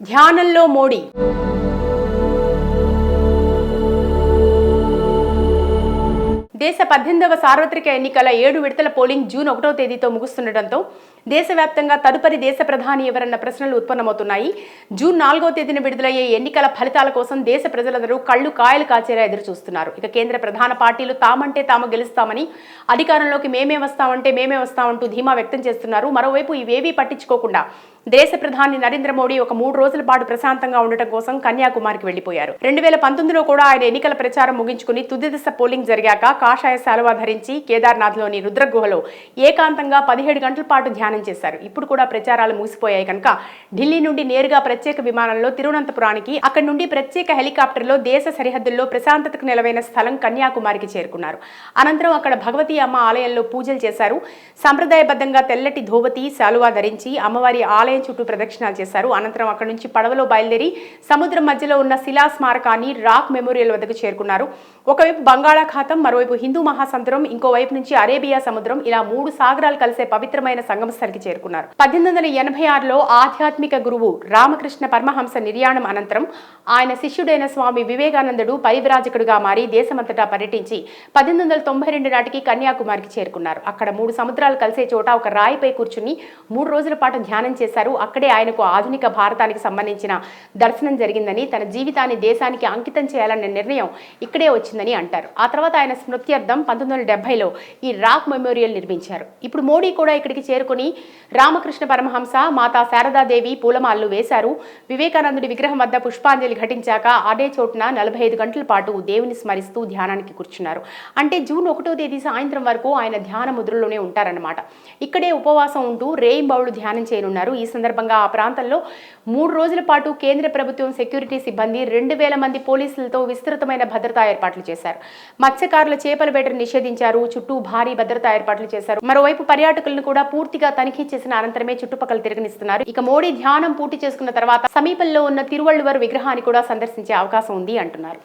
ధ్యానంలో మోడీ. దేశ పద్దెనిమిదవ సార్వత్రిక ఎన్నికల ఏడు విడతల పోలింగ్ జూన్ ఒకటో తేదీతో ముగుస్తుండటంతో దేశవ్యాప్తంగా తదుపరి దేశ ప్రధాని ఎవరన్న ప్రశ్నలు ఉత్పన్నమవుతున్నాయి. జూన్ నాలుగో తేదీన విడుదలయ్యే ఎన్నికల ఫలితాల కోసం దేశ ప్రజలందరూ కళ్ళు కాయలు కాచేలా ఎదురు చూస్తున్నారు ఇక కేంద్ర ప్రధాన పార్టీలు తామంటే తాము గెలుస్తామని అధికారంలోకి మేమే వస్తామంటే మేమే వస్తామంటూ ధీమా వ్యక్తం చేస్తున్నారు. మరోవైపు ఇవేవీ పట్టించుకోకుండా దేశ ప్రధాని నరేంద్ర మోడీ ఒక మూడు రోజుల పాటు ప్రశాంతంగా ఉండటం కోసం కన్యాకుమారికి వెళ్ళిపోయారు రెండు వేల పంతొమ్మిదిలో కూడా ఆయన ఎన్నికల ప్రచారం ముగించుకుని తుది దశ పోలింగ్ జరిగాక కాషాయ శాలువా ధరించి కేదార్నాథ్లోని రుద్రగుహలో ఏకాంతంగా పదిహేడు గంటల పాటు ధ్యానం చేశారు. ఇప్పుడు కూడా ప్రచారాలు మూసిపోయాయి కనుక ఢిల్లీ నుండి నేరుగా ప్రత్యేక విమానంలో తిరువనంతపురానికి అక్కడి నుండి ప్రత్యేక హెలికాప్టర్లో దేశ సరిహద్దుల్లో ప్రశాంతతకు నెలవైన స్థలం కన్యాకుమారికి చేరుకున్నారు. అనంతరం అక్కడ భగవతి అమ్మ ఆలయంలో పూజలు చేశారు. సంప్రదాయబద్ధంగా తెల్లటి ధోవతి శాలువా ధరించి అమ్మవారి ఆలయం చుట్టూ ప్రదక్షిణాలు చేశారు. అనంతరం అక్కడి నుంచి పడవలో బయలుదేరి సముద్రం మధ్యలో ఉన్న శిలా స్మారకాన్ని రాక్ మెమోరియల్ వద్దకు చేరుకున్నారు. ఒకవైపు బంగాళాఖాతం మరోవైపు హిందూ మహాసముద్రం ఇంకోవైపు నుంచి అరేబియా సముద్రం ఇలా మూడు సాగరాలు కలిసే పవిత్రమైన సంగమ స్థలికి చేరుకున్నారు. పద్దెనిమిది వందల ఎనభై ఆరులో ఆధ్యాత్మిక గురువు రామకృష్ణ పరమహంస నిర్యాణం అనంతరం ఆయన శిష్యుడైన స్వామి వివేకానందుడు పరివిరాజకుడుగా మారి దేశమంతటా పర్యటించి పద్దెనిమిది వందల తొంభై రెండు నాటికి కన్యాకుమారికి చేరుకున్నారు. అక్కడ మూడు సముద్రాలు కలిసే చోట ఒక రాయిపై కూర్చుని మూడు రోజుల పాటు ధ్యానం చేశారు. అక్కడే ఆయనకు ఆధునిక భారతానికి సంబంధించిన దర్శనం జరిగిందని తన జీవితాన్ని దేశానికి అంకితం చేయాలనే నిర్ణయం ఇక్కడే వచ్చిందని అంటారు. ఆ తర్వాత ఆయన స్మృత్యర్థం పంతొమ్మిది వందల డెబ్బైలో ఈ రాక్ మెమోరియల్ నిర్మించారు. ఇప్పుడు మోడీ కూడా ఇక్కడికి చేరుకుని రామకృష్ణ పరమహంస మాతా శారదాదేవి పూలమాలలు వేశారు. వివేకానందుడి విగ్రహం వద్ద పుష్పాంజలి ఘటించాక అదే చోటున నలభై ఐదు గంటల పాటు దేవుని స్మరిస్తూ ధ్యానానికి కూర్చున్నారు. అంటే జూన్ ఒకటో తేదీ సాయంత్రం వరకు ఆయన ధ్యాన ముద్రలోనే ఉంటారన్నమాట. ఇక్కడే ఉపవాసం ఉంటూ రేయింబౌళ్ళు ధ్యానం చేయనున్నారు. ఈ సందర్భంగా ఆ ప్రాంతంలో మూడు రోజుల పాటు కేంద్ర ప్రభుత్వం సెక్యూరిటీ సిబ్బంది రెండు వేల మంది పోలీసులతో విస్తృతమైన భద్రతా ఏర్పాట్లు చేశారు. మత్స్యకారుల చేపల వేటను నిషేధించారు. చుట్టూ భారీ భద్రతా ఏర్పాట్లు చేశారు. మరోవైపు పర్యాటకులను కూడా పూర్తిగా తనిఖీ చేసిన అనంతరమే చుట్టుపక్కల తిరగనిస్తున్నారు. ఇక మోడీ ధ్యానం పూర్తి చేసుకున్న తర్వాత సమీపంలో ఉన్న తిరువళ్ళువర్ విగ్రహాన్ని కూడా సందర్శించే అవకాశం ఉంది అంటున్నారు.